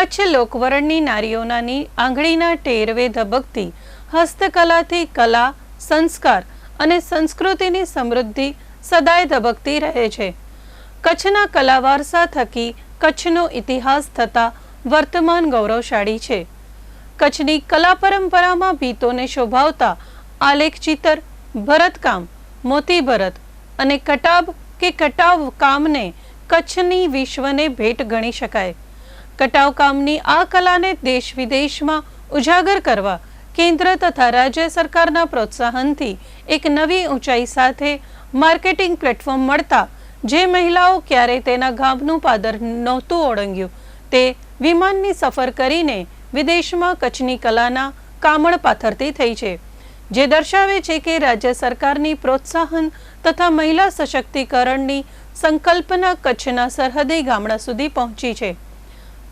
કચ્છ લોકવરણની નારીઓનાની આંગળીના ટેરવે ધબકતી હસ્તકલાથી કલા, સંસ્કાર અને સંસ્કૃતિની સમૃદ્ધિ સદાય ધબકતી રહે છે. કચ્છના કલા વારસા થકી કચ્છનો ઇતિહાસ થતા વર્તમાન ગૌરવશાળી છે. કચ્છની કલા પરંપરામાં ભીતોને શોભાવતા આલેખ ચિતર, ભરતકામ, મોતી ભરત અને કટાબ કે કટાવ કામને કચ્છની વિશ્વને ભેટ ગણી શકાય. કટાવ કામની આ કલાને દેશ વિદેશમાં ઉજાગર કરવા કેન્દ્ર તથા રાજ્ય સરકારના પ્રોત્સાહનથી એક નવી ઊંચાઈ સાથે માર્કેટિંગ પ્લેટફોર્મ મળતા જે મહિલાઓ ક્યારે તેના ગામનું પાદર નહોતું ઓળંગ્યું તે વિમાનની સફર કરીને વિદેશમાં કચ્છની કલાના કામણ પાથરતી થઈ છે. જે દર્શાવે છે કે રાજ્ય સરકારની પ્રોત્સાહન તથા મહિલા સશક્તિકરણની સંકલ્પના કચ્છના સરહદી ગામડા સુધી પહોંચી છે.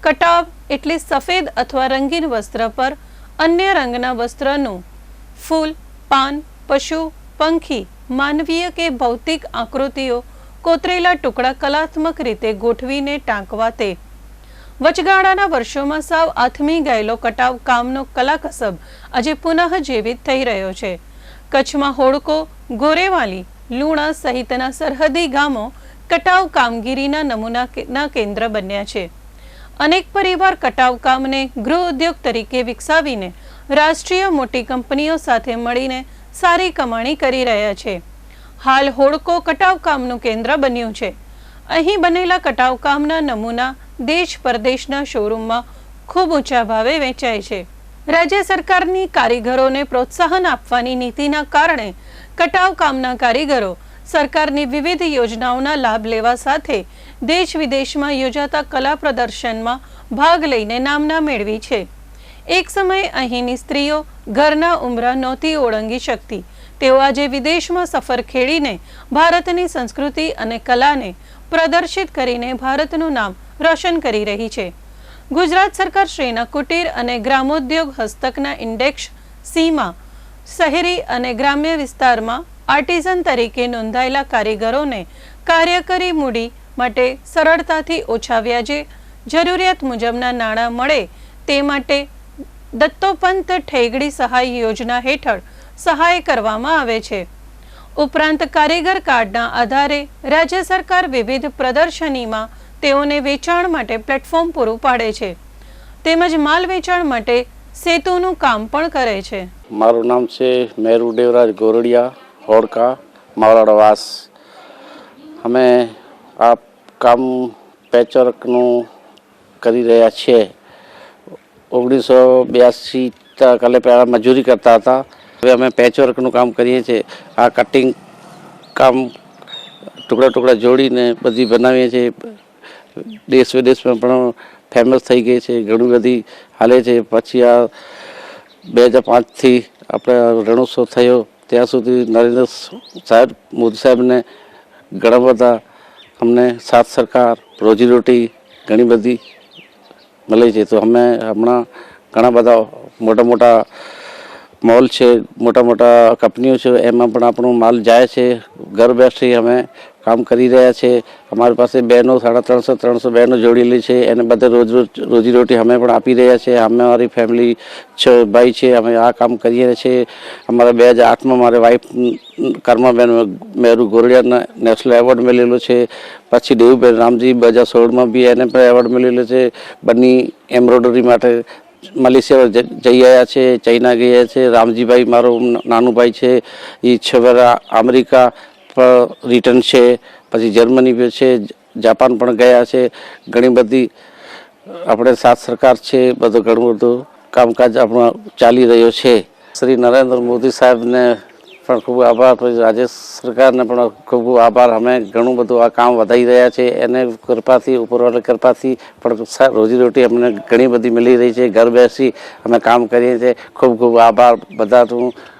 કટાવ એટલે સફેદ અથવા રંગીન વસ્ત્ર પર અન્ય રંગના વસ્ત્રનું ફૂલ, પાન, પશુ, પંખી, માનવીય કે ભૌતિક આકૃતિઓ કોતરેલા ટુકડા કલાત્મક રીતે ગોઠવીને ટાંકવા તે. વચગાળાના વર્ષોમાં સાવ આથમી ગયેલો કટાવ કામનો કલાકસબ આજે પુનઃ જીવિત થઈ રહ્યો છે. કચ્છમાં હોડકો, ગોરેવાલી, લુણા સહિતના સરહદી ગામો કટાવ કામગીરીના નમૂનાના કેન્દ્ર બન્યા છે. અનેક પરિવાર કટાવ કામને ગૃહ ઉદ્યોગ તરીકે વિકસાવીને રાષ્ટ્રીય મોટી કંપનીઓ સાથે મળીને સારી કમાણી કરી રહ્યા છે. હાલ હોડકો કટાવ કામનું કેન્દ્ર બન્યું છે. અહીં બનેલા કટાવ કામના નમૂના દેશ પરદેશના શોરૂમમાં ખૂબ ઊંચા ભાવે વેચાય છે. રાજ્ય સરકારની કારીગરોને પ્રોત્સાહન આપવાની નીતિના કારણે કટાવ કામના કારીગરો સરકારની વિવિધ યોજનાઓના લાભ લેવા સાથે દેશ વિદેશમાં યોજાતા કલા પ્રદર્શનમાં ભાગ લઈને નામના મેળવી છે. એક સમયે અહીંની સ્ત્રીઓ ઘરના ઉમરા નહોતી ઓળંગી શકતી. તેઓ આજે વિદેશમાં સફર ખેડીને ભારતની સંસ્કૃતિ અને કલાને પ્રદર્શિત કરીને ભારતનું નામ રોશન કરી રહી છે. ગુજરાત સરકાર શ્રીના કુટીર અને ગ્રામોદ્યોગ હસ્તકના ઇન્ડેક્સ સીમાં શહેરી અને ગ્રામ્ય વિસ્તારમાં આર્ટિઝન તરીકે નોંધાયેલા કારીગરોને કાર્યકરી મૂડી માટે સરળતાથી ઓછા વ્યાજે જરૂરિયાત મુજબના નાણાં મળે તે માટે દત્તોપંત ઠેગડી સહાય યોજના હેઠળ સહાય કરવામાં આવે છે. ઉપરાંત કારીગર કાર્ડના આધારે રાજ્ય સરકાર વિવિધ પ્રદર્શનીમાં તેઓને વેચાણ માટે પ્લેટફોર્મ પૂરું પાડે છે. તેમજ માલ વેચાણ માટે સેતુનું કામ પણ કરે છે. મારું નામ છે મેરુ દેવરાજ ગોરડિયા. હોડકા માવલાડવાસ અમે આ કામ પેચવર્કનું કરી રહ્યા છીએ ઓગણીસો બ્યાસી કાલે પહેલાં મજૂરી કરતા હતા. હવે અમે પેચવર્કનું કામ કરીએ છીએ. આ કટિંગ કામ ટુકડા ટુકડા જોડીને બધી બનાવીએ છીએ. દેશ વિદેશમાં પણ ફેમસ થઈ ગઈ છે. ઘણી બધી હાલે છે. પછી આ બે હજાર પાંચથી આપણે રણોત્સવ થયો. ત્યાં સુધી નરેન્દ્ર સાહેબ મોદી સાહેબને ઘણા બધા અમને સાથ સરકાર રોજીરોટી ઘણી બધી મળે છે. તો અમે હમણાં ઘણા બધા મોટા મોટા મોલ છે, મોટા મોટા કંપનીઓ છે, એમાં પણ આપણો માલ જાય છે. ઘર બેઠી અમે કામ કરી રહ્યા છે. અમારી પાસે બહેનો સાડા ત્રણસો ત્રણસો બહેનો જોડેલી છે. એને બધે રોજ રોજ રોજીરોટી અમે પણ આપી રહ્યા છે. અમે મારી ફેમિલી છ ભાઈ છે. અમે આ કામ કરીએ છીએ અમારા બે હજાર આઠમાં મારે વાઈફ કર્માબેન મેરુ ગોરડિયાના નેશનલ એવોર્ડ મળેલો છે. પછી દેવુબેન રામજી બે હજાર સોળમાં બી એને પણ એવોર્ડ મળેલો છે. બની એમ્બ્રોડરી માટે મલેશિયા જઈ આવ્યા છે, ચાઇના ગયા છે. રામજીભાઈ મારો નાનું ભાઈ છે. એ છ અમેરિકા પર રિટર્ન છે, પછી જર્મની છે જાપાન પણ ગયા છે, ઘણી બધી, આપણે સાથ સરકાર છે, બધું ઘણું બધું કામકાજ આપણો ચાલી રહ્યો છે. શ્રી નરેન્દ્ર મોદી સાહેબને પણ ખૂબ આભાર રાજ્ય સરકારને પણ ખૂબ આભાર. અમે ઘણું બધું આ કામ વધારી રહ્યા છે. એને કૃપાથી ઉપરવાળા કૃપાથી પણ રોજીરોટી અમને ઘણી બધી મળી રહી છે. ઘર બેસી અમે કામ કરીએ છીએ. ખૂબ ખૂબ આભાર. બધાનું